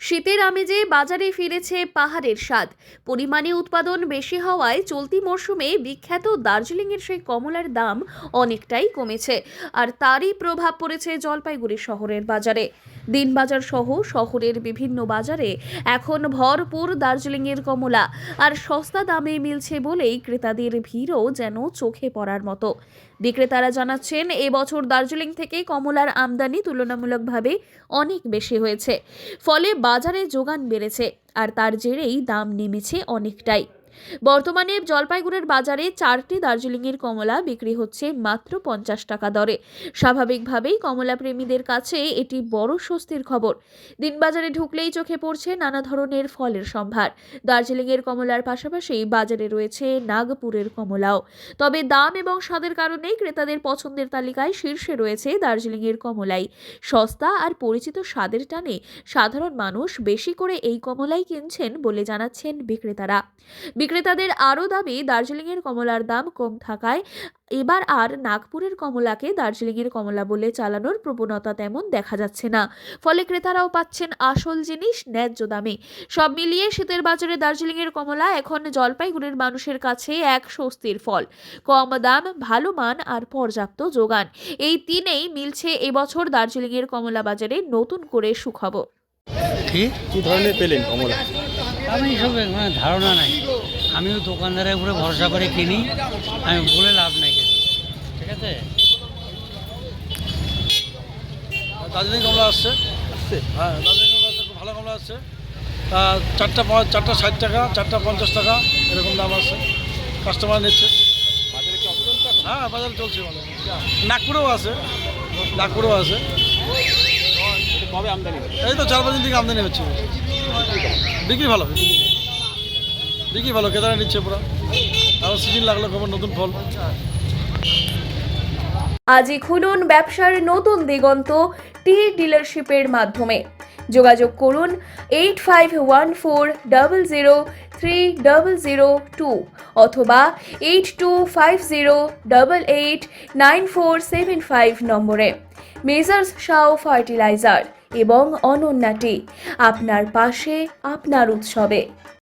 শীতের আমেজে বাজারে ফিরেছে পাহাড়ের স্বাদ। পরিমাণে উৎপাদন বেশি হওয়ায় চলতি মরশুমে বিখ্যাত দার্জিলিংয়ের সেই কমলার দাম অনেকটাই কমেছে। আর তারই প্রভাব পড়েছে জলপাইগুড়ি শহরের বাজারে। দিনবাজার সহ শহরের বিভিন্ন বাজারে এখন ভরপুর দার্জিলিংয়ের কমলা আর সস্তা দামে মিলছে বলেই ক্রেতাদের ভিড়ও যেন চোখে পড়ার মতো। বিক্রেতারা জানাচ্ছেন, এবছর দার্জিলিং থেকে কমলার আমদানি তুলনামূলকভাবে অনেক বেশি হয়েছে। ফলে বাজারে যোগান বেড়েছে আর তার জেরেই দাম নেমেছে অনেকটাই। বর্তমানে জলপাইগুড়ির বাজারে চারটি দার্জিলিংয়ের কমলা বিক্রি হচ্ছে মাত্র পঞ্চাশ টাকা দরে। স্বাভাবিকভাবেই কমলা প্রেমীদের কাছে এটি বড় স্বস্তির খবর। দিনবাজারে ঢুকলেই চোখে পড়ছে নানা ধরনের ফলের সম্ভার। দার্জিলিংয়ের কমলার পাশাপাশি বাজারে রয়েছে নাগপুরের কমলাও। তবে দাম এবং স্বাদের কারণেই ক্রেতাদের পছন্দের তালিকায় শীর্ষে রয়েছে দার্জিলিংয়ের কমলাই। সস্তা আর পরিচিত স্বাদের টানে সাধারণ মানুষ বেশি করে এই কমলাই কিনছেন বলে জানাচ্ছেন বিক্রেতারা। বিক্রেতাদের আরও দাবি দার্জিলিংয়ের কমলার দাম কম থাকায় এবার আর নাগপুরের কমলাকে দার্জিলিংয়ের কমলা বলে চালানোর প্রবণতা তেমন দেখা যাচ্ছে না। ফলে ক্রেতারাও পাচ্ছেন আসল জিনিস ন্যায্য দামে। সব মিলিয়ে শীতের বাজারে দার্জিলিংয়ের কমলা এখন জলপাইগুড়ির মানুষের কাছে এক স্বস্তির ফল। কম দাম ভালো মান আর পর্যাপ্ত যোগান। এই তিনেই মিলছে এবছর দার্জিলিংয়ের কমলা বাজারে নতুন করে সুখবর। কি? ধরনের পেলেন কমলা? আমি মানে ধারণা নাই। আমিও দোকানদারের উপরে ভরসা করে কিনি আমি বলে লাভ নাই কিছু। ঠিক আছে? দার্জিলিং কমলা আসছে? হ্যাঁ দার্জিলিং কমলা আসছে খুব ভালো কমলা আসছে। তা চারটা পাঁচ চারটা ষাট টাকা চারটা পঞ্চাশ টাকা এরকম দাম আছে। কাস্টমার নিচ্ছে? হ্যাঁ বাজার চলছে ভালো। নাগপুরেও আছে। নাগপুরেও আছে। এই তো চার পাঁচ দিন থেকে আমদানি হচ্ছে। বিক্রি ভালো। বিক্রি ভালো কেদারা নিচ্ছে পুরো। আবার সিজন লাগল খবর, নতুন ফল। আজই খুলুন ব্যবসার নতুন দিগন্ত টি ডিলারশিপের মাধ্যমে। যোগাযোগ করুন eight five one four double zero three double zero two অথবা eight two five zero double eight nine four seven five নম্বরে। মেজার্স শাও ফার্টিলাইজার এবং অনন্যাটি আপনার পাশে, আপনার উৎসবে।